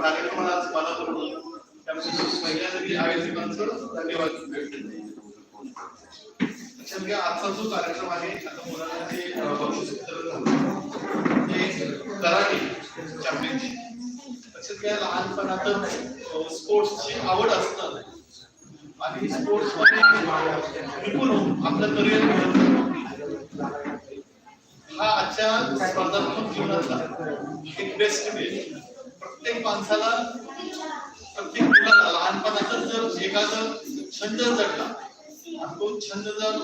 तुम्हाला आज मला करून आयोजकांचं धन्यवाद लक्षात घ्या म्हणजे आजचा जो कार्यक्रम आहे आता मुलांना जे बक्षीस वितरण झालं ते कराटे चॅम्पियनशिप. लक्षात घ्या स्पोर्ट्सची आवड असणं आणि स्पोर्ट्समध्ये निपुण आपलं करिअर हा आजच्या स्पर्धात्मक जीवनाचा एक बेस्ट वे प्रत्येक माणसाला प्रत्येक मुलाला लहानपणातच जर एखादं छंद जडला आणि तो छंद जर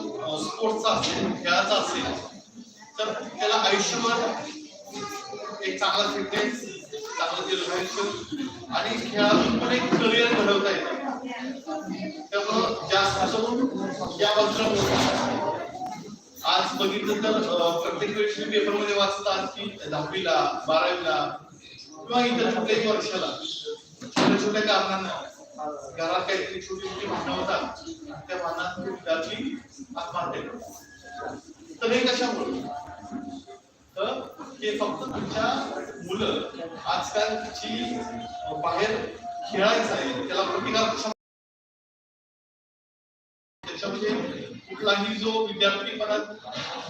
स्पोर्ट्सचा असेल खेळाचा असेल तर त्याला आयुष्यभर एक चांगला फिटनेस चांगलं दिलं आणि खेळातून पण एक करिअर घडवता येतं. त्यामुळं जास्त करून या बाजूला आज बघितलं तर प्रत्येक वेळेस तुम्ही पेपरमध्ये वाचतात की दहावीला बारावीला किंवा इतर कुठल्याही वर्षाला. छोट्या छोट्या कारणांना. घरात काहीतरी छोटी छोटी भांडणं होतात. त्या भांडणात विद्यार्थी आत्महत्या करतात. तर हे कशामुळे? तर ते फक्त तुमच्या मुलं आजकालची बाहेर खेळायचं आहे त्याला प्रतिकार त्याच्यामध्ये कुठलाही जो विद्यार्थीपणात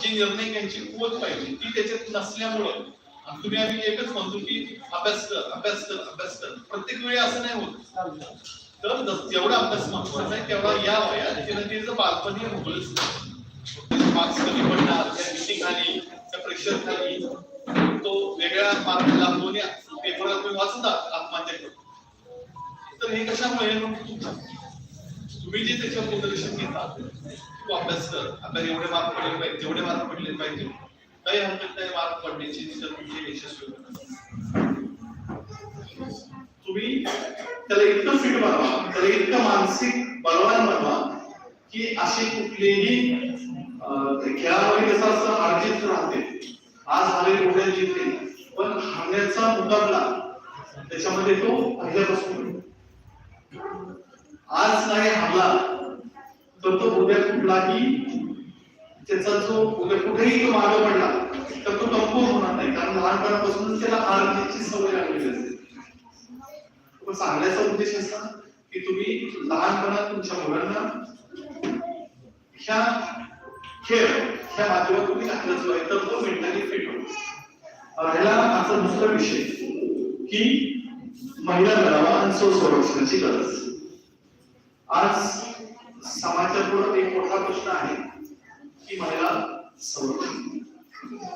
जे निर्णय घ्यायची कुवत पाहिजे ती त्याच्यात नसल्यामुळं तुम्ही आम्ही एकच म्हणतो की अभ्यास कर अभ्यास कर अभ्यास कर. प्रत्येक वेळी असं नाही होत. तर जेवढा अभ्यास महत्त्वाचा आहे तेवढा या वयात बालपणी त्याचं भोगलंच मार्क्स कमी पडणार त्या मिटिंग आली त्या प्रेशर खाली. तो वेगळ्या मार्ग लागून पेपरला तुम्ही वाचतात आत्महत्या करतो तर हे कशामुळे तुम्ही जे त्याच्यावर मार्गदर्शन घेता तू अभ्यास कर. अभ्यास एवढे मार्क पडले पाहिजे जेवढे मार्क पडले पाहिजे. काही हरकत नाही मार्क पडण्याची तुमचे यशस्वी तुम्ही त्याला इतकं फिट बनवा त्याला इतकं मानसिक बलवान बनवा की असे कुठलेही खेळामध्ये कसं असतं अर्जित राहते. आज हारे उद्या जिंकते पण हारण्याचा मुकाबला त्याच्यामध्ये तो पहिल्यापासून आज नाही हरला तर तो उद्या कुठलाही त्याचा जो म्हणजे कुठेही तो मागे पडला तर तो कमकुवत होणार नाही. कारण लहानपणापासूनच त्याला आरतीची सवय लागलेली असते. पण सांगण्याचा उद्देश असा की तुम्ही लहानपणात तुमच्या मुलांना ह्या खेळ ह्या माध्यमात तुम्ही घातलाच पाहिजे तर तो मेंटली फिट होतो. राहिला असा दुसरा विषय की महिला मेळावा आणि स्वसंरक्षणाची गरज. आज समाजापुढे एक मोठा प्रश्न आहे. की महिला संरक्षण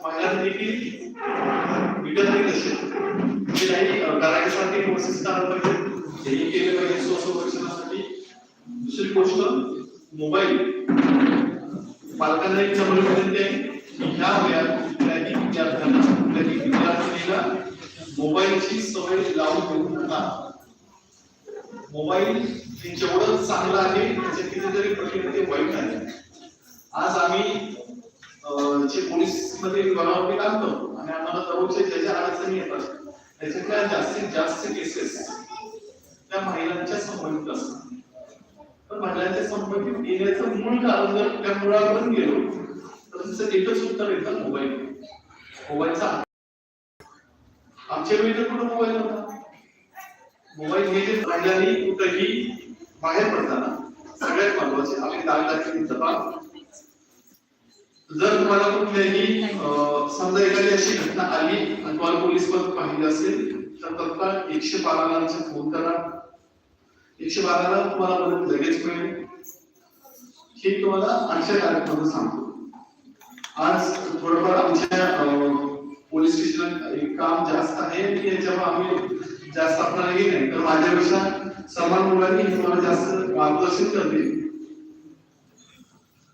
महिला देखील विकत कसे म्हणजे काही अं, करायसाठी कोर्सेस करायला पाहिजे. हेही केले पाहिजे स्वसंरक्षणासाठी दुसरी गोष्ट मोबाईल पालकांना एक समज विनंती आहे ह्या वयात कुठल्याही विद्यार्थ्यांना कुठल्याही विद्यार्थिनीला मोबाईलची सवय लावून देऊ नका. मोबाईल जेवढं चांगलं आहे त्याच्या कितीतरी पटीने ते वाईट आहे आज आम्ही जे पोलीसमध्ये बनावटी लागतो आणि आम्हाला दररोजच्या ज्याच्या अडचणी येतात. त्याच्यातल्या जास्तीत जास्त केसेस त्या महिलांच्या संबंधित असतात. पण महिलांच्या संबंधित येण्याचं मूळ कारण जर त्या मुळावरून गेलो तर तुमचं एकच उत्तर येतं मोबाईल मोबाईलचा आमच्या वेळी तर कुठं मोबाईल होता? मोबाईल हे जे महिलांनी कुठेही बाहेर पडताना सगळ्यात महत्त्वाचे आपली दागदाखी तपास जर तुम्हाला कुठल्याही समजा एखादी अशी घटना आली आणि तुम्हाला पोलीस पद पाहिजे असेल तर तत्काळ एकशे बाराला फोन करा. एकशे बाराला तुम्हाला मदत लगेच मिळेल. हे तुम्हाला आजच्या कार्यक्रमात सांगतो. आज थोडंफार आमच्या पोलीस स्टेशनात एक काम जास्त आहे की याच्यामुळे आम्ही जास्त आपल्याला हे नाही. तर माझ्यापेक्षा समान मुलांनी हे तुम्हाला जास्त मार्गदर्शन करतील.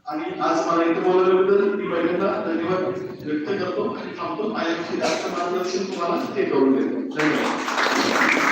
आणि आज मला इथे बोलवल्याबद्दल मी पहिल्यांदा धन्यवाद व्यक्त करतो आणि थांबतो. आय जास्त मार्गदर्शन तुम्हाला ते करून देतो. धन्यवाद.